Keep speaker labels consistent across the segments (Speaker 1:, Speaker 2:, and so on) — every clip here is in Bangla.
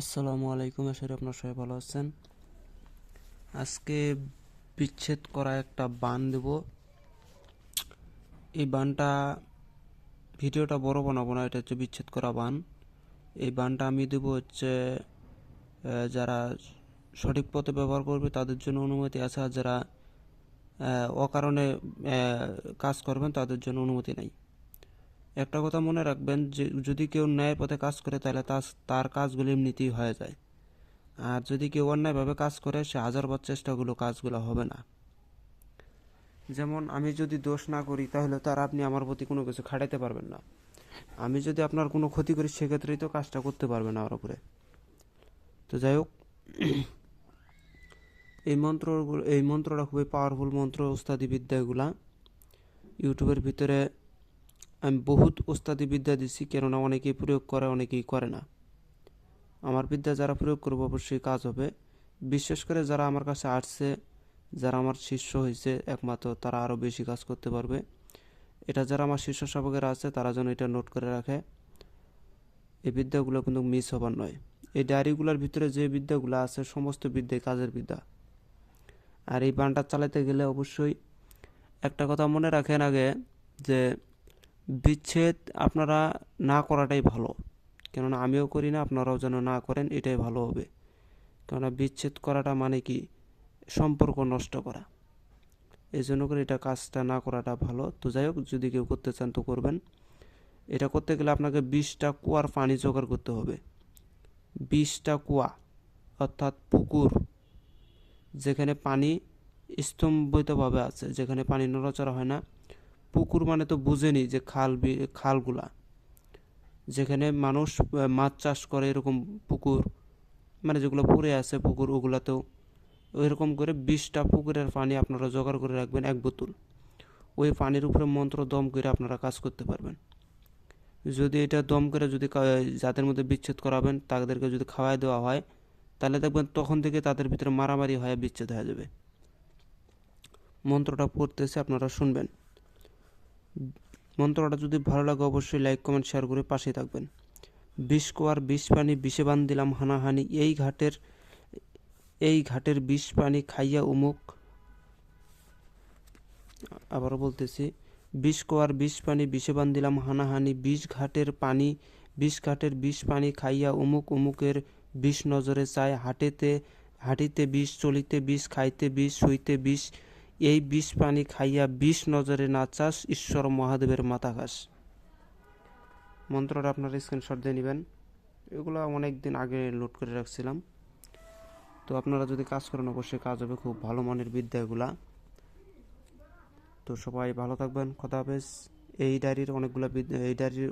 Speaker 1: আসসালামু আলাইকুম, আশা আপনার সবাই ভালো আছেন। আজকে বিচ্ছেদ করা একটা বান দেব। এই বানটা ভিডিওটা বড় বানাবো না, এটা হচ্ছে বিচ্ছেদ করা বান। এই বানটা আমি দেব হচ্ছে যারা সঠিক পথে ব্যবহার করবে তাদের জন্য অনুমতি আছে, আর যারা অকারণে কাজ করবেন তাদের জন্য অনুমতি নাই। একটা কথা মনে রাখবেন যে, যদি কেউ ন্যায় পথে কাজ করে, তাহলে তার কাজগুলো এমনিতেই হয়ে যায়। আর যদি কেউ অন্যায়ভাবে কাজ করে, সে হাজারবার চেষ্টাগুলো কাজগুলো হবে না। যেমন, আমি যদি দোষ না করি, তাহলে তার আপনি আমার প্রতি কোনো কিছু খাটাইতে পারবেন না। আমি যদি আপনার কোনো ক্ষতি করি, সেক্ষেত্রেই তো কাজটা করতে পারবেন আমার উপরে। তো যাই হোক, এই মন্ত্রগুলো, এই মন্ত্রটা খুবই পাওয়ারফুল মন্ত্র ওস্তাদি বিদ্যাগুলা। ইউটিউবের ভিতরে আমি বহুত ওস্তাদি বিদ্যা দিছি, কেননা অনেকেই প্রয়োগ করে, অনেকেই করে না। আমার বিদ্যা যারা প্রয়োগ করবে, অবশ্যই কাজ হবে। বিশেষ করে যারা আমার কাছে আসছে, যারা আমার শিষ্য হয়েছে একমাত্র তারা আরও বেশি কাজ করতে পারবে। এটা যারা আমার শিষ্য শাবকেরা আছে, তারা যেন এটা নোট করে রাখে, এই বিদ্যাগুলো কিন্তু মিস হবার নয়। এই ডায়েরিগুলোর ভিতরে যে বিদ্যাগুলো আছে, সমস্ত বিদ্যাই কাজের বিদ্যা। আর এই বানটা চালাতে গেলে অবশ্যই একটা কথা মনে রাখেন আগে যে বিচ্ছেদ আপনারা না করাটাই ভালো। কেননা আমিও করি না, আপনারাও যেন না করেন, এটাই ভালো হবে। কেননা বিচ্ছেদ করাটা মানে কি? সম্পর্ক নষ্ট করা। এই জন্য করে এটা কাজটা না করাটা ভালো। তো যাই হোক, যদি কেউ করতে চান তো করবেন। এটা করতে গেলে আপনাকে বিশটা কুয়ার পানি জোগাড় করতে হবে। বিশটা কুয়া, অর্থাৎ পুকুর, যেখানে পানি স্তম্ভিতভাবে আছে, যেখানে পানি নড়াচড়া হয় না। পুকুর মানে তো বুঝেনি যে খাল খালগুলা। যেখানে মানুষ মাছ চাষ করে এরকম পুকুর মানে যেগুলো পড়ে আছে পুকুর, ওগুলাতেও। ওইরকম করে বিশটা পুকুরের পানি আপনারা জোগাড় করে রাখবেন এক বোতল। ওই পানির উপরে মন্ত্র দম করে আপনারা কাজ করতে পারবেন। যদি এটা দম করে যদি যাদের মধ্যে বিচ্ছেদ করাবেন, তাদেরকে যদি খাওয়াই দেওয়া হয়, তাহলে দেখবেন তখন থেকে তাদের ভিতরে মারামারি হয়ে, বিচ্ছেদ হয়ে যাবে। মন্ত্রটা পড়তেছে, আপনারা শুনবেন। মন্ত্রটা যদি ভালো লাগে অবশ্যই লাইক কমেন্ট শেয়ার করে পাশে থাকবেন। বিষ কোয়ার বিষ পানি বিষে বান দিলাম হানাহানি, এই ঘাটের এই ঘাটের বিষ পানি খাইয়া উমুক। আবারও বলতেছি বিষ কোয়ার বিষ পানি বিষে বান দিলাম হানাহানি, বিষ ঘাটের পানি, বিষ ঘাটের বিষ পানি খাইয়া উমুক, উমুকের বিষ নজরে চায়, হাটেতে, হাঁটিতে বিষ, চলিতে বিষ, খাইতে বিষ, শুইতে বিষ এই বিষ পানি খাইয়া বিষ নজরে না চাস ঈশ্বর মহাদেবের মাথা ঘাস। মন্ত্রটা আপনারা স্ক্রিনশট দিয়ে নেবেন। এগুলো অনেক দিন আগে লোড করে রাখছিলাম। তো আপনারা যদি কাজ করেন, অবশ্যই কাজ হবে। খুব ভালো মানের বিদ্যা এগুলা। তো সবাই ভালো থাকবেন। খোদা হাফেজ। এই ডায়েরির অনেকগুলো এই ডায়েরির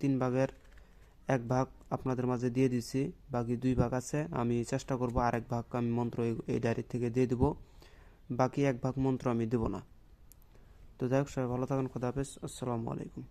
Speaker 1: তিন ভাগের এক ভাগ আপনাদের মাঝে দিয়ে দিচ্ছি বাকি দুই ভাগ আছে। আমি চেষ্টা করব আর এক ভাগ আমি মন্ত্র এই ডায়েরি থেকে দিয়ে দেবো। বাকি এক ভাগ মন্ত্র আমি দেবো না। তো যাই হোক, সবাই ভালো থাকুন, খোদা হাফেজ। আসসালামু আলাইকুম।